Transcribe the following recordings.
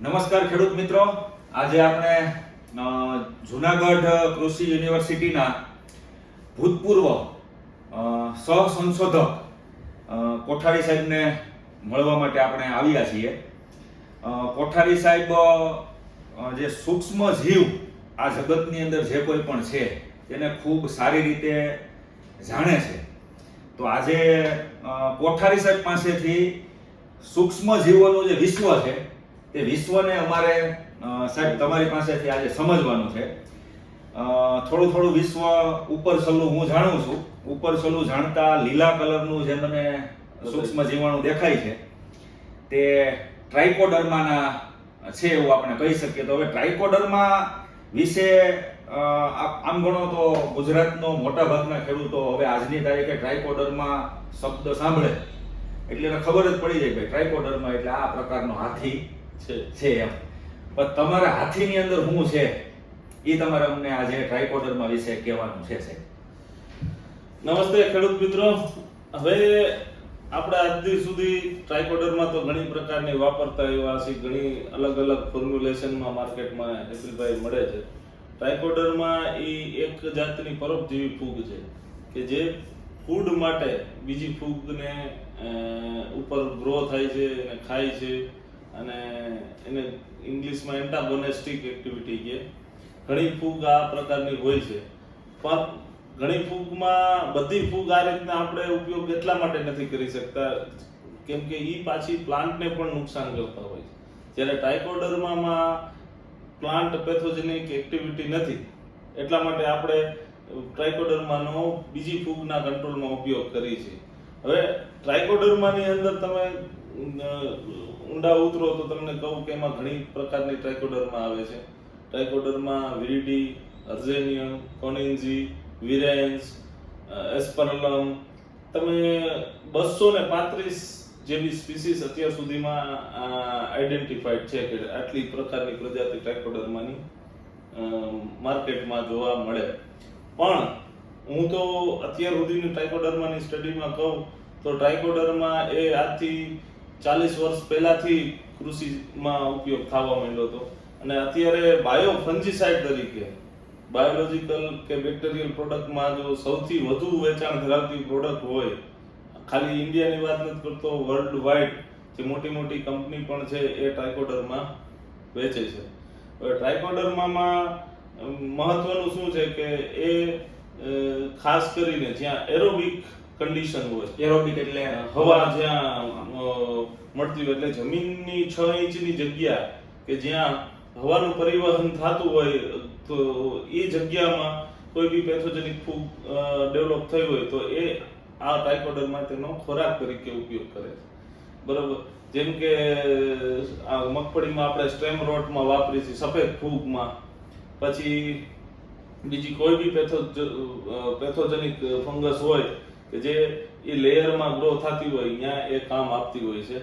નમસ્કાર ખેડૂત મિત્રો. આજે આપણે જુનાગઢ કૃષિ યુનિવર્સિટીના ભૂતપૂર્વ સહ સહસંશોધક કોઠારી સાહેબને મળવા માટે આપણે આવ્યા છીએ. કોઠારી સાહેબ જે સૂક્ષ્મ જીવ આ જગતની અંદર જે કોઈ પણ છે, તેને ખૂબ સારી રીતે જાણે છે. તો આજે કોઠારી સાહેબ પાસેથી સૂક્ષ્મ જીવોનું જે વિશ્વ છે તે વિશ્વને અમારે સાહેબ, તમારી પાસેથી આજે સમજવાનું છે. થોડું થોડું વિશ્વ ઉપર સલું હું જાણું છું. ઉપર સલું જાણતા લીલા કલરનું જે મને સૂક્ષ્મ જીવાણુ દેખાય છે, તે ટ્રાઇકોડર્માના છે એવું આપણે કહી શકીએ. તો હવે ટ્રાઇકોડર્મા વિશે આમ ગણો તો ગુજરાતનો મોટા ભાગના ખેડૂતો હવે આજની તારીખે ટ્રાઇકોડર્મા શબ્દ સાંભળે. એટલે એને ખબર જ પડી જાય કે ટ્રાઇકોડર્મા એટલે આ પ્રકારનો હાથી. છે એમ. પણ તમારા હાથીની અંદર શું છે, એ તમારે અમને આજે ટ્રાયકોડરમાં વિશે કહેવાનું છે, સાહેબ. નમસ્તે, ખેડૂત મિત્રો. હવે આપણે આજ દી સુધી ટ્રાયકોડરમાં તો ઘણી પ્રકારની વાપરતા એવા છે, ઘણી અલગ અલગ ફોર્મ્યુલેશનમાં માર્કેટમાં એપ્રિલભાઈ મળે છે. ટ્રાયકોડરમાં એ એક જાતની પરોપજીવી ફૂગ છે કે જે ફૂડ માટે બીજી ફૂગને ઉપર ગ્રો થાય છે અને ખાય છે. અને એને ઇંગ્લિશમાં એન્ટાગોનેસ્ટિક એક્ટિવિટી કહે ઘણી ફૂગ આ પ્રકારની હોય છે. પણ ઘણી ફૂગમાં, બધી ફૂગ આ રીતના આપણે ઉપયોગ એટલા માટે નથી કરી શકતા, કેમ કે એ પાછી પ્લાન્ટને પણ નુકસાન કરતા હોય છે. જ્યારે ટ્રાઇકોડર્મામાં પ્લાન્ટ પેથોજેનિક એક્ટિવિટી નથી, એટલા માટે આપણે ટ્રાઇકોડર્માનો બીજી ફૂગના કંટ્રોલમાં ઉપયોગ કરીએ છીએ. હવે ટ્રાઇકોડર્માની અંદર તમે ઊંડા ઉતરો તો તમને કહું કે એમાં ઘણી પ્રકારની ટ્રાઇકોડર્મા આવે છે. ટ્રાઇકોડર્મા વિરિડી અર્ઝેનિયમ કોનેન્જી વિરેન્સ એસ્પરલમ તમે બસો ને પાંત્રીસ જેવી સ્પીસીસ અત્યાર સુધીમાં આઈડેન્ટિફાઈડ છે કે આટલી પ્રકારની પ્રજાતિ ટ્રાઇકોડર્માની માર્કેટમાં જોવા મળે. પણ હું તો અત્યાર સુધીની ટ્રાઇકોડર્માની સ્ટડીમાં કહું તો ટ્રાઇકોડર્મા એ આજથી ચાલીસ વર્ષ પહેલાથી કૃષિમાં ઉપયોગ થવા માંડ્યો હતો. અને અત્યારે બાયો ફંજીસાઇડ તરીકે, બાયોલોજિકલ કે બેક્ટેરિયલ પ્રોડક્ટમાં જો સૌથી વધુ વેચાણ ધરાવતી પ્રોડક્ટ હોય, ખાલી ઇન્ડિયાની વાત નથી કરતો વર્લ્ડ વાઇડ જે મોટી મોટી કંપની પણ છે એ ટ્રાયકોડરમાં વેચે છે. હવે ટ્રાયકોડરમાં મહત્વનું શું છે કે એ ખાસ કરીને જ્યાં એરોબિક કન્ડિશન હોય. એરોબિક એટલે હવા જ્યાં મળતી હોય એટલે જમીનની છ ઇંચની જગ્યા કે જ્યાં હવાનું પરિવહન થતું હોય તો એ જગ્યામાં કોઈ બી પેથોજેનિક ફૂગ ડેવલપ થઈ હોય તો એ આ ટાઇકોડરમાં તેનો ખોરાક તરીકે ઉપયોગ કરે છે. બરોબર? જેમ કે આ મગફળીમાં આપણે સ્ટેમ રોટમાં વાપરી છીએ સફેદ ફૂગમાં. પછી બીજી કોઈ બી પેથો પેથોજેનિક ફંગસ હોય કે જે એ લેયરમાં ગ્રો થતી હોય ત્યાં એ કામ આપતી હોય છે.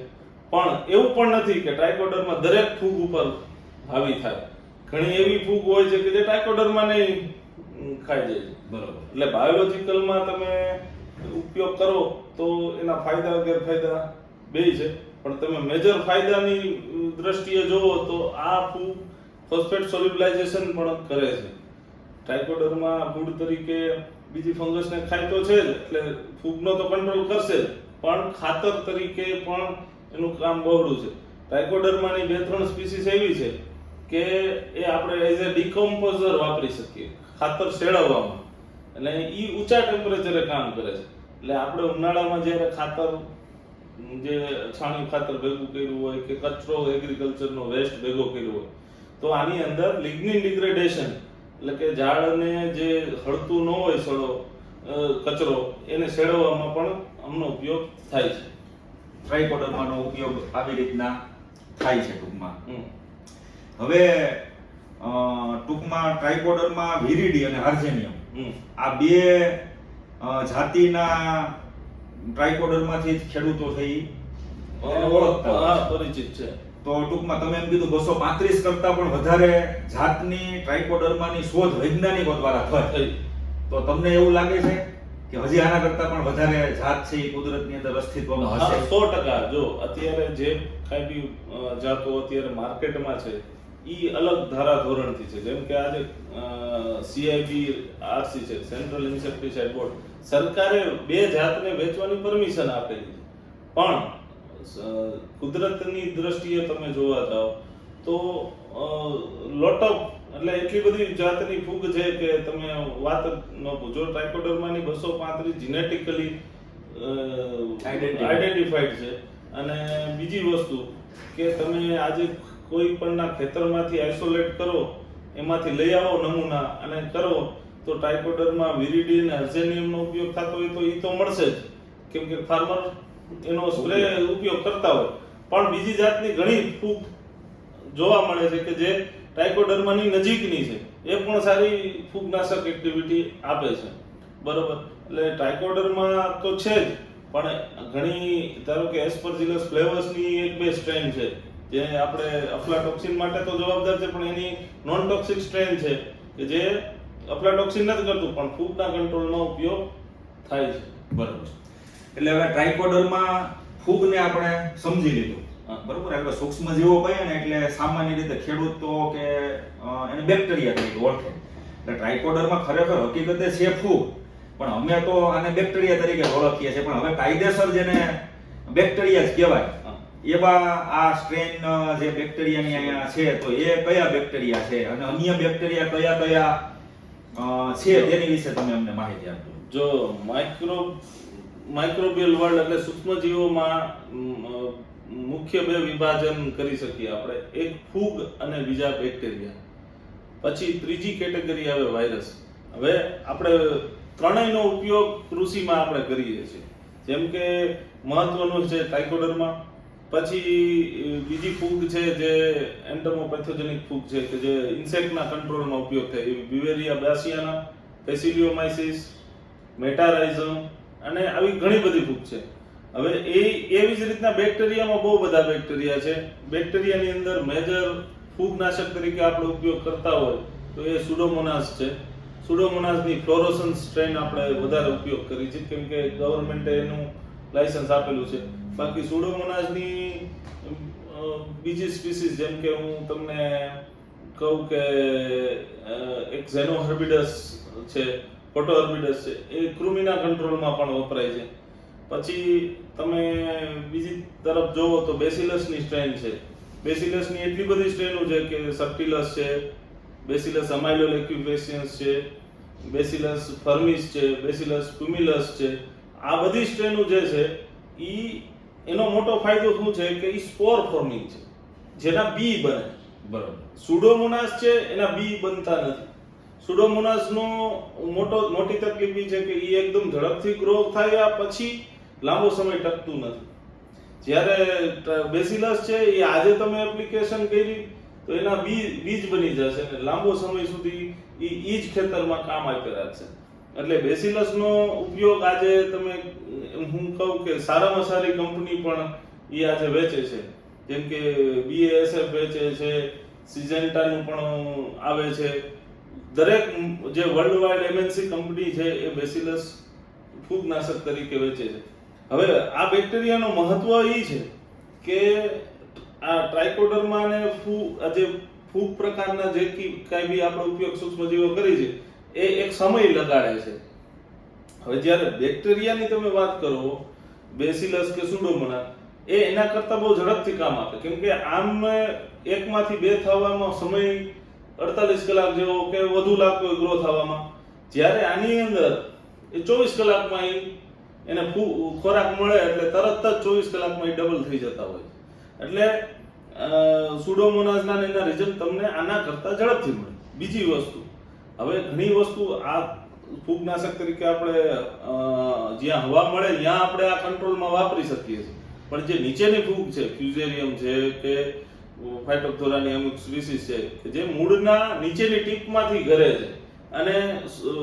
પણ એવું પણ નથી કે ટ્રાયકોડરમાં દરેક ફૂગ ઉપર હાવી થાય. ઘણી એવી ફૂગ હોય છે કે જે ટ્રાયકોડરમાં નહીં ખાઈ જાય બરોબર. એટલે બાયોલોજીકલમાં તમે ઉપયોગ કરો તો એના ફાયદા ગેરફાયદા બે છે. પણ તમે મેજર ફાયદાની દ્રષ્ટિએ જોવો તો આ ફૂગ ફોસ્ફેટ સોલ્યુબલાઇઝેશન પણ કરે છે. ટ્રાયકોડરમાં ફૂડ તરીકે બીજી ફંગસને ખાય તો છે જ, એટલે ફૂગનો તો કંટ્રોલ કરશે જ. પણ ખાતર તરીકે પણ એનું કામ બહોળું છે. ટ્રાઇકોડર્માની બે ત્રણ સ્પીસીસ એવી છે કે એ આપણે એઝ અ ડિકમ્પોઝર વાપરી શકીએ, ખાતર શેળવવામાં અને એ ઊંચા ટેમ્પરેચરે કામ કરે છે. એટલે આપણે ઉનાળામાં જ્યારે ખાતર, જે છાણિયું ખાતર ભેગું કર્યું હોય કે કચરો એગ્રીકલ્ચરનો વેસ્ટ ભેગો કર્યો હોય, તો આની અંદર લિગ્નિન ડિગ્રેડેશન એટલે કે ઝાડને જે હળતું ન હોય સડો કચરો એને શેળવવામાં પણ આમનો ઉપયોગ થાય છે ટ્રાઇકોડર્માનો ઉપયોગ આવી રીતના થાય છે ટૂંકમાં. હવે ટૂંકમાં ટ્રાઇકોડર્મા વિરીડી અને હાર્જેનિયમ. આ બે જાતિના ટ્રાઇકોડર્માથી જ ખેડૂતો થઈ ઓળખતા. પરિચિત છે તો ટૂંકમાં તમે એમ કીધું બસો પાંત્રીસ કરતા પણ વધારે જાતની ટ્રાઇકોડર્માની શોધ વૈજ્ઞાનિકો દ્વારા થઈ. તો તમને એવું લાગે છે કે હજી આના કરતા પણ વધારે જાત છે એ કુદરતની અંદર અસ્તિત્વમાં હશે? સો ટકા. જો અત્યારે જે કાંઈ બી જાતો અત્યારે માર્કેટમાં છે ઈ અલગ ધારા ધોરણથી છે. જેમ કે આજે સીઆઈબી આરસી છે સેન્ટ્રલ ઇન્સેક્ટિસાઇડ બોર્ડ સરકારે બે જાતને વેચવાની પરમિશન આપેલી છે. પણ કુદરતની દ્રષ્ટિએ તમે જોવા જાઓ તો લોટ ઓફ એટલે એટલી બધી જાતની ફૂગ છે કે તમે વાત ન પૂછો. ટ્રાઇકોડર્માની બસો પાંત્રીસ જીનેટિકલી. આઈડેન્ટિફાઈડ છે. અને બીજી વસ્તુ કે તમે આજે કોઈ પણના ખેતરમાંથી આઇસોલેટ કરો એમાંથી લઈ આવો નમૂના અને કરો તો ટ્રાઇકોડરમાં વિરીડી અને અર્ઝેનિયમનો ઉપયોગ થતો હોય તો એ તો મળશે જ. કેમ કે ફાર્મર એનો સ્પ્રે ઉપયોગ કરતા હોય. પણ બીજી જાતની ઘણી ફૂગ જોવા મળે છે કે જે ટ્રાઇકોડર્માની નજીકની છે. એ પણ સારી ફૂગનાશક એક્ટિવિટી આપે છે. બરોબર? એટલે ટ્રાઇકોડર્મા તો છે જ, પણ ઘણી, ધારો કે એસ્પરજિલસ ફ્લેવર્સની એક બે સ્ટ્રેન છે. જે આપણે અફ્લાટોક્સિન માટે તો જવાબદાર છે, પણ એની નોન ટોક્સિક સ્ટ્રેન છે કે જે અફ્લાટોક્સિન નથી કરતું, પણ ફૂગના કંટ્રોલમાં ઉપયોગ થાય છે. બરોબર. એટલે હવે ટ્રાઇકોડરમાં ફૂગને આપણે સમજી લીધું. બરોબર? એટલે સૂક્ષ્મ જીવો કહીએ ને એટલે સામાન્ય રીતે ખેડૂત તો કે એને બેક્ટેરિયા તરીકે ઓળખે. એટલે ટ્રાઇકોડરમાં ખરેખર હકીકતે છે ફૂગ. પણ અમે તો આને બેક્ટેરિયા તરીકે ઓળખીએ છીએ. પણ હવે કાયદેસર જેને બેક્ટેરિયા જ કહેવાય એવા આ સ્ટ્રેન જે બેક્ટેરિયાની અહીંયા છે તો એ કયા બેક્ટેરિયા છે? અને અન્ય બેક્ટેરિયા કયા કયા છે? તેની વિશે તમે અમને માહિતી આપજો. જો માઇક્રો માઇક્રોબિયલ વર્લ્ડ એટલે સૂક્ષ્મજીવોમાં મુખ્ય બે વિભાજન કરી શકીએ આપણે. એક ફૂગ અને બીજા બેક્ટેરિયા પછી ત્રીજી કેટેગરી આવે વાયરસ હવે આપણે ત્રણેયનો ઉપયોગ કૃષિમાં આપણે કરીએ છીએ. જેમ કે મહત્વનું છે ટાઇકોડરમાં પછી બીજી ફૂગ છે જે એન્ટમોપેથોજેનિક ફૂગ છે કે જે ઇન્સેક્ટના કંટ્રોલમાં ઉપયોગ થાય. એવી બિવેરિયા બાસિયાના પેસિલિયોમાઇસિસ મેટારાઇઝમ અને આવી ઘણી બધી ફૂગ છે. હવે એ, એવી જ રીતના બેક્ટેરિયામાં બહુ બધા બેક્ટેરિયા છે. બેક્ટેરિયાની અંદર મેજર ફૂગનાશક તરીકે આપણે ઉપયોગ કરતા હોય તો એ સુડોમોનાસ છે. સુડોમોનાસની ફ્લોરોસન્સ સ્ટ્રેન આપણે વધારે ઉપયોગ કરી છે. કેમ કે ગવર્મેન્ટે એનું લાયસન્સ આપેલું છે. બાકી સુડોમોનાસની બીજી સ્પીસીસ જેમ કે હું તમને કહું કે એક એક ઝેનોહર્બિડસ છે. ફોટોહર્બિડસ છે. એ કૃમિના કંટ્રોલમાં પણ વપરાય છે. પછી તમે બીજી તરફ જોવો તો બેસિલસની સ્ટ્રેન છે. બેસિલસની એટલી બધી સ્ટ્રેનો છે કે સર્ટિલસ છે બેસિલસ અમાઇલોલ એક્યુપેશિયન્સ છે બેસિલસ ફર્મિસ છે બેસિલસ પ્યુમિલસ છે. આ બધી સ્ટ્રેનો જે છે એ એનો મોટો ફાયદો શું છે કે એ સ્પોર ફોર્મિંગ છે. જેના બી બને. બરાબર. સુડોમોનાસ છે એના બી બનતા નથી. સુડોમોનાસનો મોટો મોટી તકલીફ છે કે એ એકદમ ઝડપથી ગ્રો થાય પછી લાંબો સમય ટકતું નથી. જ્યારે બેસિલસ છે એ આજે તમે એપ્લિકેશન કરી, તો એના બીજ બીજ બની જશે અને લાંબો સમય સુધી એ એ જ ખેતરમાં કામ આપી રાખશે. એટલે બેસિલસનો ઉપયોગ આજે તમે હું કહું કે સારામાં સારી કંપની પણ એ આજે વેચે છે. જેમ કે બીએએસએફ વેચે છે સિજેન્ટાનું પણ આવે છે. દરેક જે વર્લ્ડ વાઇડ એમએનસી કંપની છે એ બેસિલસ ફૂગનાશક તરીકે વેચે છે. હવે આ બેક્ટેરિયાનો મહત્વ એ છે કે આ ટ્રાઇકોડર્મા અને ફૂગ જે ફૂગ પ્રકારના જે કાંઈ બી આપણો ઉપયોગ સૂક્ષ્મજીવો કરી છે, એ એક સમય લગાડે છે. હવે જ્યારે બેક્ટેરિયાની તમે વાત કરો, બેસિલસ કે સુડોમોના એ એના કરતાં બહુ ઝડપથી કામ આપે. કેમ કે આમ એકમાંથી બે થવામાં સમય અડતાલીસ કલાક જેવો કે વધુ લાગતો હોય ગ્રો થવામાં જ્યારે આની અંદર એ ચોવીસ કલાકમાં એ એને ખોરાક મળે એટલે તરત જ ચોવીસ કલાકમાં એ ડબલ થઈ જતા હોય એટલે સુડોમોનાઝના એના રિઝલ્ટ તમને આના કરતાં ઝડપથી મળે. બીજી વસ્તુ, હવે ઘણી વસ્તુ આ ફૂગનાશક તરીકે આપણે જ્યાં હવા મળે ત્યાં આપણે આ કંટ્રોલમાં વાપરી શકીએ છીએ. પણ જે નીચેની ફૂગ છે ફ્યુઝેરિયમ છે કે ફાઇટોપ્થોરાની અમુક સ્પીસીસ છે કે જે મૂળના નીચેની ટીપમાંથી ઘરે છે. અને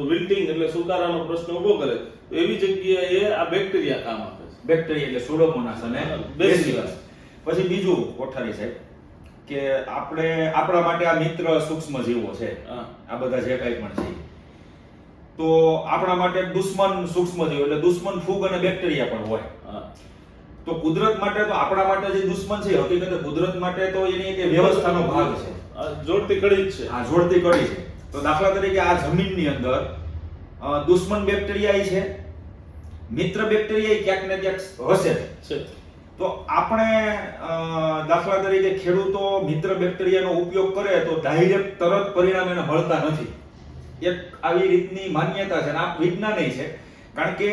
વિલ્ટિંગ એટલે સુકારાનો પ્રશ્ન ઊભો કરે. તો એવી જગ્યાએ આ બેક્ટેરિયા કામ આપે છે. બેક્ટેરિયા એટલે સુડોમોનાસ અને. બેસિલસ. પછી બીજું કોઠારી સાહેબ કે આપણે આપણા માટે આ મિત્ર સૂક્ષ્મ જીવો છે. આ બધા જે કાંઈ પણ છે. તો આપણા માટે દુશ્મન દુશ્મન સૂક્ષ્મજીવ એટલે દુશ્મન ફૂગ અને બેક્ટેરિયા પણ હોય. તો કુદરત માટે તો આપણા માટે જે દુશ્મન છે હકીકતે કુદરત માટે તો એની એક વ્યવસ્થાનો ભાગ છે. જોડતી કડી જ છે. આ જોડતી કડી છે. તો દાખલા તરીકે આ જમીનની અંદર દુશ્મન બેક્ટેરિયા છે. મિત્ર બેક્ટેરિયા ક્યાંક ને ક્યાંક હશે. છે. તો આપણે દાખલા તરીકે ખેડૂતો મિત્ર બેક્ટેરિયાનો ઉપયોગ કરે તો ડાયરેક્ટ તરત પરિણામ એને મળતા નથી. એક આવી રીતની માન્યતા છે અને આ વિજ્ઞાન છે. કારણ કે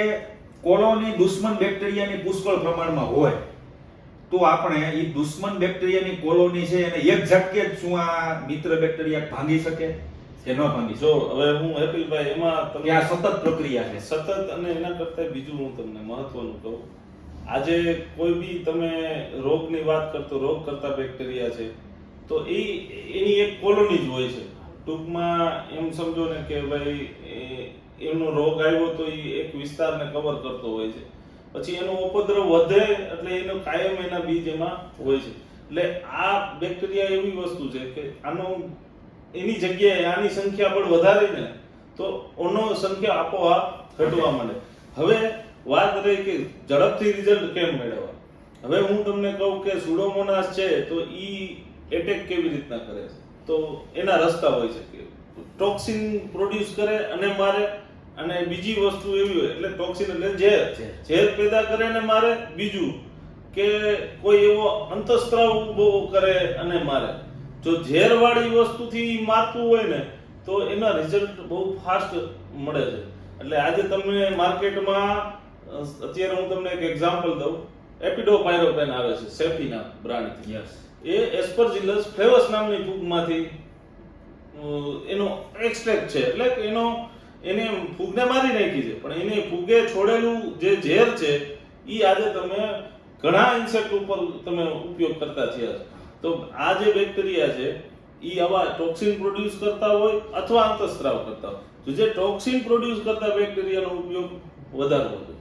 કોલોની દુશ્મન બેક્ટેરિયાની પુષ્કળ પ્રમાણમાં હોય તો આપણે એ દુશ્મન બેક્ટેરિયાની કોલોની છે એને એક ઝટકે જ શું આ મિત્ર બેક્ટેરિયા ભાંગી શકે કે ન ભાંગી જો હવે હું હેપીલભાઈ એમાં તમને આ સતત પ્રક્રિયા છે. સતત અને એના કરતા બીજું હું તમને મહત્વનું કહું. આજે કોઈ બી તમે રોગની વાત કરતો રોગ કરતા બેક્ટેરિયા છે તો એ એની એક કોલોની જ હોય છે. ટૂંકમાં એમ સમજો ને કે ભાઈ એ- એમનો રોગ આવ્યો તો એ એક વિસ્તારને કવર કરતો હોય છે. પછી એનો ઉપદ્રવ વધે એટલે એનો કાયમ એના બીજ એમાં હોય છે. એટલે આ બેક્ટેરિયા એવી વસ્તુ છે કે આનો એની જગ્યાએ આની સંખ્યા પણ વધારે ને તો ઓનો સંખ્યા આપોઆપ ઘટવા માંડે. હવે વાત રહી કે ઝડપથી રિઝલ્ટ કેમ મેળવવા? હવે હું તમને કહું કે સુડોમોનાસ છે તો ઈ એટેક કેવી રીતના કરે છે? તો એના રસ્તા હોય છે કે ટોક્સિન પ્રોડ્યુસ કરે અને મારે અને બીજી વસ્તુ એવી હોય એટલે ટોક્સિન એટલે ઝેર. ઝેર. પેદા કરે ને મારે બીજું કે કોઈ એવો અંતસ્ત્રાવ ઊભો કરે અને મારે. જો ઝેર વાળી વસ્તુથી મારતું હોય ને તો એના રિઝલ્ટ બહુ ફાસ્ટ મળે છે. એટલે આજે તમને માર્કેટમાં અત્યારે હું તમને એક એક્ઝામ્પલ દઉં. એપિડોપાયરોપેન આવે છે સેફીના બ્રાન્ડથી. યસ એ એસ્પરજિલસ ફ્લેવસ નામની ફૂગમાંથી એનો એક્સટ્રેક્ટ છે. એટલે કે એનો એને ફૂગને મારી નાખી છે. પણ એને ફૂગે છોડેલું જે ઝેર છે એ આજે તમે ઘણા ઇન્સેક્ટ ઉપર તમે ઉપયોગ કરતા થયા છો. તો આ જે બેક્ટેરિયા છે એ આવા ટોક્સિન પ્રોડ્યુસ કરતા હોય અથવા અંતસ્ત્રાવ કરતા હોય. તો જે ટોક્સિન પ્રોડ્યુસ કરતા બેક્ટેરિયાનો ઉપયોગ વધારવો જોઈએ.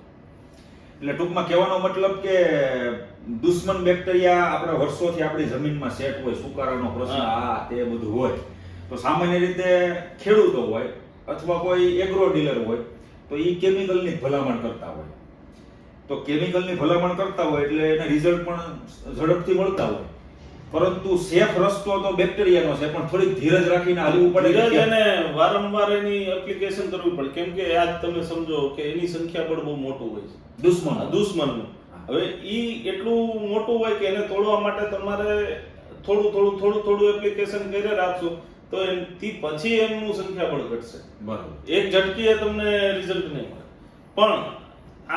એટલે ટૂંકમાં કહેવાનો મતલબ કે દુશ્મન બેક્ટેરિયા આપણે વર્ષોથી આપણી જમીનમાં સેટ હોય સુકારાનો પ્રશ્ન આ તે બધું હોય. તો સામાન્ય રીતે ખેડૂતો હોય અથવા કોઈ એગ્રો ડીલર હોય તો એ કેમિકલની ભલામણ કરતા હોય. તો કેમિકલની ભલામણ કરતા હોય એટલે એને રિઝલ્ટ પણ ઝડપથી મળતા હોય. પરંતુ સેફ રસ્તો તો બેક્ટેરિયાનો છે પણ થોડીક ધીરજ રાખીને હાલવું પડે ધીરજ અને વારંવાર એની એપ્લિકેશન કરવી પડે. કેમ કે આજ તમે સમજો કે એની સંખ્યા પણ બહુ મોટું હોય છે. દુશ્મન. દુશ્મનનું. હવે ઈ એટલું મોટું હોય કે એને તોડવા માટે તમારે થોડું થોડું થોડું થોડું એપ્લિકેશન કરી રાખશો. તો એનાથી પછી એમનું સંખ્યા પણ ઘટશે. બરાબર. એક ઝટકીએ તમને રિઝલ્ટ નહીં મળે. પણ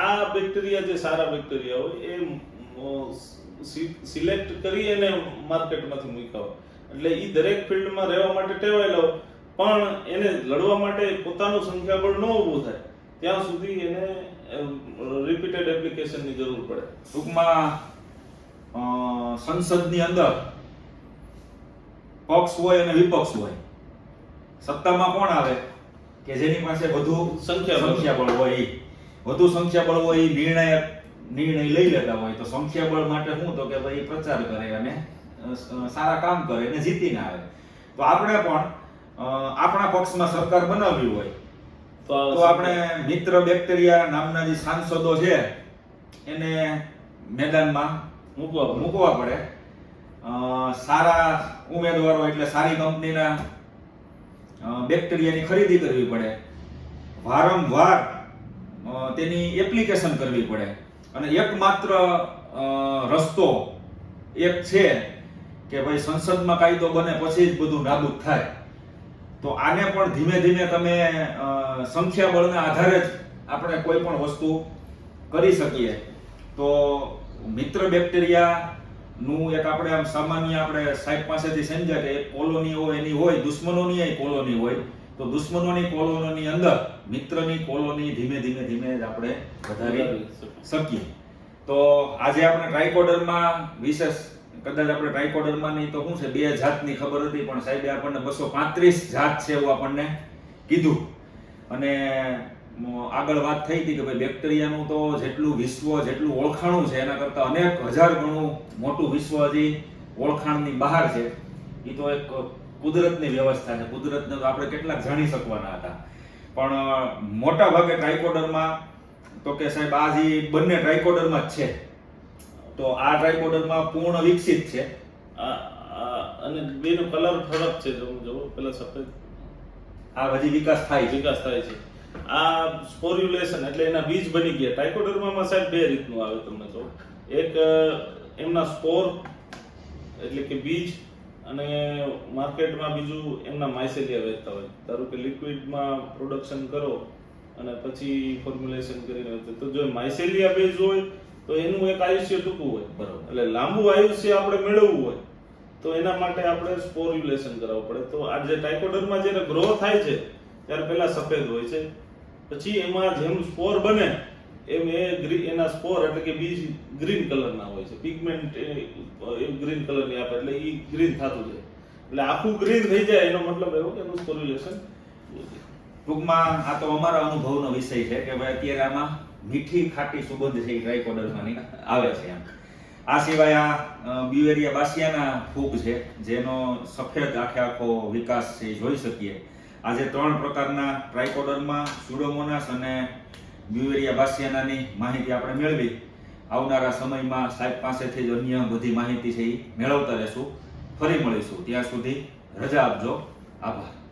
આ બેક્ટેરિયા જે સારા બેક્ટેરિયા હોય એ સિલેક્ટ કરી અને માર્કેટમાંથી મૂક્યા હોય. એટલે એ દરેક ફિલ્ડમાં રહેવા માટે ટેવાયેલા હોય. પણ એને લડવા માટે પોતાનું સંખ્યાબળ ન ઊભું થાય. ત્યાં સુધી એને રિપીટેડ એપ્લિકેશનની જરૂર પડે. ટૂંકમાં સંસદની અંદર પક્ષ હોય અને વિપક્ષ હોય. સત્તામાં કોણ આવે? કે જેની પાસે વધુ સંખ્યા સંખ્યાબળ હોય એ વધુ સંખ્યાબળ હોય એ નિર્ણાયક નિર્ણય લઈ લેતા હોય. તો સંખ્યાબળ માટે શું? તો કે ભાઈ પ્રચાર કરે અને સારા કામ કરે અને જીતીને આવે. તો આપણે પણ આપણા પક્ષમાં સરકાર બનાવવી હોય. તો આપણે મિત્ર બેક્ટેરિયા નામના જે સાંસદો છે એને મેદાનમાં મૂકવા મૂકવા પડે. સારા ઉમેદવારો એટલે સારી કંપનીના બેક્ટેરિયાની ખરીદી કરવી પડે. વારંવાર તેની એપ્લિકેશન કરવી પડે. અને એકમાત્ર રસ્તો એક છે કે ભાઈ સંસદમાં કાયદો બને પછી જ બધું નાબૂદ થાય. તો આને પણ ધીમે ધીમે તમે સંખ્યાબળના આધારે જ આપણે કોઈ પણ વસ્તુ કરી શકીએ. તો મિત્ર બેક્ટેરિયા નું એક આપણે આમ સામાન્ય આપણે સાહેબ પાસેથી સમજ્યા કે હોય એની હોય દુશ્મનોની એ કોલોની હોય. તો દુશ્મનોની કોલોનીની અંદર મિત્રની કોલોની ધીમે ધીમે ધીમે જ આપણે વધારી શકીએ. તો આજે આપણે ટ્રાઇકોડરમાં વિશેષ કદાચ આપણે ટ્રાઇકોડરમાં નહીં તો શું છે બે જાતની ખબર હતી પણ સાહેબે આપણને બસો પાંત્રીસ જાત છે એવું આપણને કીધું. અને આગળ વાત થઈ હતી કે ભાઈ બેક્ટેરિયાનું તો જેટલું વિશ્વ જેટલું ઓળખાણું છે એના કરતાં અનેક હજાર ગણું મોટું વિશ્વ હજી ઓળખાણની બહાર છે. એ તો એક કુદરતની વ્યવસ્થા છે. કુદરતને તો આપણે કેટલાક જાણી શકવાના હતા. પણ મોટા ભાગે ટ્રાયકોડરમાં તો કે સાહેબ આ જે બંને ટ્રાઇકોડરમાં જ છે. તો આ ટ્રાઇકોડરમાં પૂર્ણ વિકસિત છે. અને બેનો કલર ફરક છે જો પેલા સફેદ. આ હજી વિકાસ થાય વિકાસ થાય છે. આ સ્પોર્યુલેશન એટલે એના બીજ બની ગયા. ટાઇકોડર્મામાં સાહેબ બે રીતનું આવે તમને તો. એક એમના સ્પોર એટલે કે બીજ અને માર્કેટમાં બીજું એમના માઇસેલિયા વેચતા હોય. ધારો કે લિક્વિડમાં પ્રોડક્શન કરો અને પછી ફોર્મ્યુલેશન કરીને વેચો. તો જો માઇસેલિયા બેઝ હોય તો એનું એક આયુષ્ય ટૂંકું હોય. બરાબર. એટલે લાંબુ આયુષ્ય આપણે મેળવવું હોય તો એના માટે આપણે સ્પોર્યુલેશન કરાવવું પડે. તો આ જે ટાઇકોડરમાં જ્યારે ગ્રો થાય છે ત્યારે પહેલા સફેદ હોય છે. પછી એમાં જેમ સ્પોર બને, એમ એ એના સ્પોર એટલે કે બીજ ગ્રીન કલરના હોય છે. પિગમેન્ટ એ ગ્રીન કલરની આપે, એટલે એ ગ્રીન થતું જાય. એટલે આખું ગ્રીન થઈ જાય, એનો મતલબ એવો કે એનું સ્પોર્યુલેશન ટૂંકમાં આ તો અમારા અનુભવનો વિષય છે કે ભાઈ અત્યારે આમાં મીઠી, ખાટી સુગંધ છે એ ટ્રાયકોડર્માની આવે છે એમ. આ સિવાય આ બ્યુએરિયા બાસિયાના ફૂગ છે, જેનો સફેદ આખે આખો વિકાસ છે જોઈ શકીએ. આજે ત્રણ પ્રકારના ટ્રાયકોડર્મા સુડોમોનાસ અને બ્યુએરિયા બાસિયાનાની માહિતી આપણે મેળવી. આવનારા સમયમાં સાહેબ પાસેથી જ અન્ય બધી માહિતી છે એ મેળવતા રહેશું. ફરી મળીશું. ત્યાં સુધી રજા આપજો. આભાર.